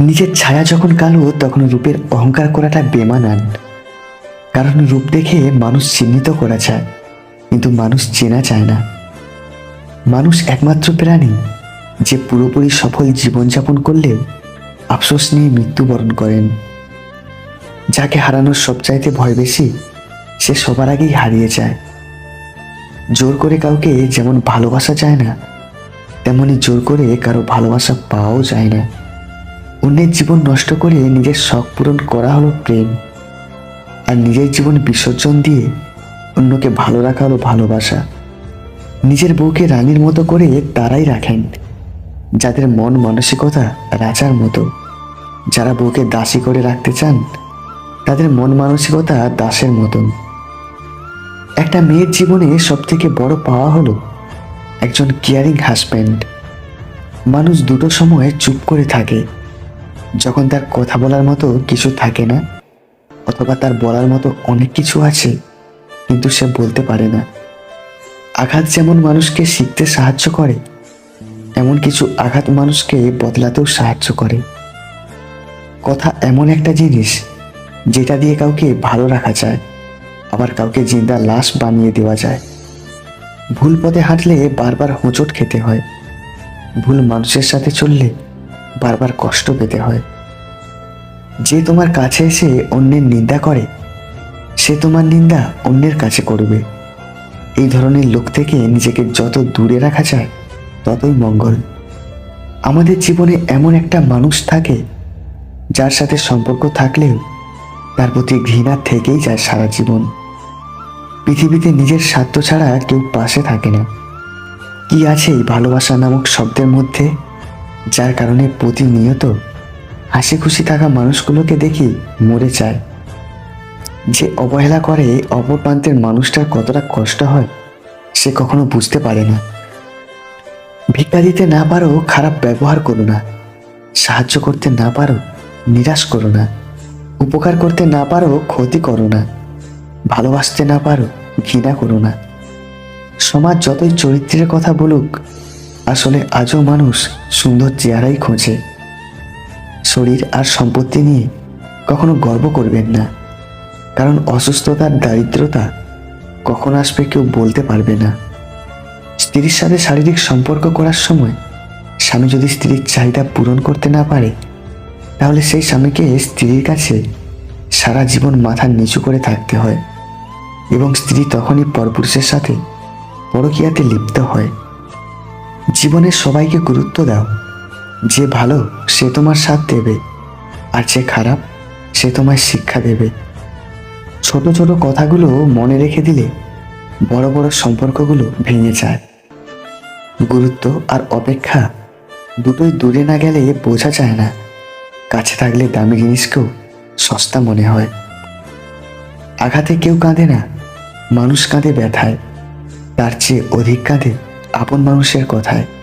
নিজের ছায়া যখন কালো, তখন রূপের অহংকার করাটা বেমানান। কারণ রূপ দেখে মানুষ চিহ্নিত করা যায় কিন্তু মানুষ চেনা চায় না। মানুষ একমাত্র প্রাণী, যে পুরোপুরি সফল জীবনযাপন করলেও আফসোস নিয়ে মৃত্যুবরণ করেন। যাকে হারানোর সবচাইতে ভয় বেশি, সে সবার আগেই হারিয়ে যায়। জোর করে কাউকে যেমন ভালোবাসা যায় না, তেমনি জোর করে কারও ভালোবাসা পাওয়াও যায় না। অন্যের জীবন নষ্ট করে নিজের শখ পূরণ করা হলো প্রেম। আর নিজের জীবন বিসর্জন দিয়ে অন্যকে ভালো রাখা হলো ভালোবাসা। নিজের বউকে রানীর মতো করে তারাই রাখেন, যাদের মন মানসিকতা রাজার মতো। যারা বউকে দাসী করে রাখতে চান, তাদের মন মানসিকতা দাসের মতন। একটা মেয়ের জীবনে সব থেকে বড় পাওয়া হলো একজন কেয়ারিং হাজব্যান্ড। মানুষ দুটো সময় চুপ করে থাকে যখন তার কথা বলার মতো কিছু থাকে না, অথবা তার বলার মতো অনেক কিছু আছে, কিন্তু সে বলতে পারে না। আঘাত যেমন মানুষকে শিখতে সাহায্য করে, এমন কিছু আঘাত মানুষকে বদলাতেও সাহায্য করে। কথা এমন একটা জিনিস, যেটা দিয়ে কাউকে ভালো রাখা যায়, আবার কাউকে জিন্দা লাশ বানিয়ে দেওয়া যায়। ভুল পথে হাঁটলে বারবার হোঁচট খেতে হয়। ভুল মানুষের সাথে চললে বারবার কষ্ট পেতে হয়। যে তোমার কাছে এসে অন্যের নিন্দা করে, সে তোমার নিন্দা অন্যের কাছে করবে। এই ধরনের লোক থেকে নিজেকে যত দূরে রাখা যায়, ততই মঙ্গল। আমাদের জীবনে এমন একটা মানুষ থাকে, যার সাথে সম্পর্ক থাকলেও তার প্রতি ঘৃণা থেকেই যায় সারা জীবন। পৃথিবীতে নিজের স্বার্থ ছাড়া কেউ পাশে থাকে না। কি আছে এই ভালোবাসা নামক শব্দের মধ্যে? যার কারণে প্রতিনিয়ত হাসি খুশি থাকা মানুষগুলোকে দেখি মরে যায়। যে অবহেলা করে অপর প্রান্তের মানুষটার কতটা কষ্ট হয়, সে কখনো বুঝতে পারে না। ভিক্ষা দিতে না পারো, খারাপ ব্যবহার করো না। সাহায্য করতে না পারো, নিরাশ করো না। উপকার করতে না পারো, ক্ষতি করো না। ভালোবাসতে না পারো, ঘৃণা করো না। সমাজ যতই চরিত্রের কথা বলুক আসলে আজও মানুষ সুন্দর চেহারাই খোঁজে। শরীর আর সম্পত্তি নিয়ে কখনো গর্ব করবেন না। কারণ অসুস্থতার দারিদ্রতা কখন আসবে কেউ বলতে পারবে না। স্ত্রীর সাথে শারীরিক সম্পর্ক করার সময় স্বামী যদি স্ত্রীর চাহিদা পূরণ করতে না পারে, তাহলে সেই স্বামীকে স্ত্রীর কাছে সারা জীবন মাথা নিচু করে থাকতে হয় এবং স্ত্রী তখনই পরপুরুষের সাথে পরকীয়াতে লিপ্ত হয়। জীবনের সবাইকে গুরুত্ব দাও। যে ভালো, সে তোমার সাথ দেবে। আর যে খারাপ, সে তোমায় শিক্ষা দেবে। ছোট ছোট কথাগুলো মনে রেখে দিলে বড় বড় সম্পর্কগুলো ভেঙে যায়। গুরুত্ব আর অপেক্ষা দুটোই দূরে না গেলে বোঝা যায় না। কাছে থাকলে দামি জিনিসকেও সস্তা মনে হয়। আঘাতে কেউ কাঁদে না। মানুষ কাঁদে ব্যথায়। তার চেয়ে অধিক কাঁদে আপন মানুষের কথায়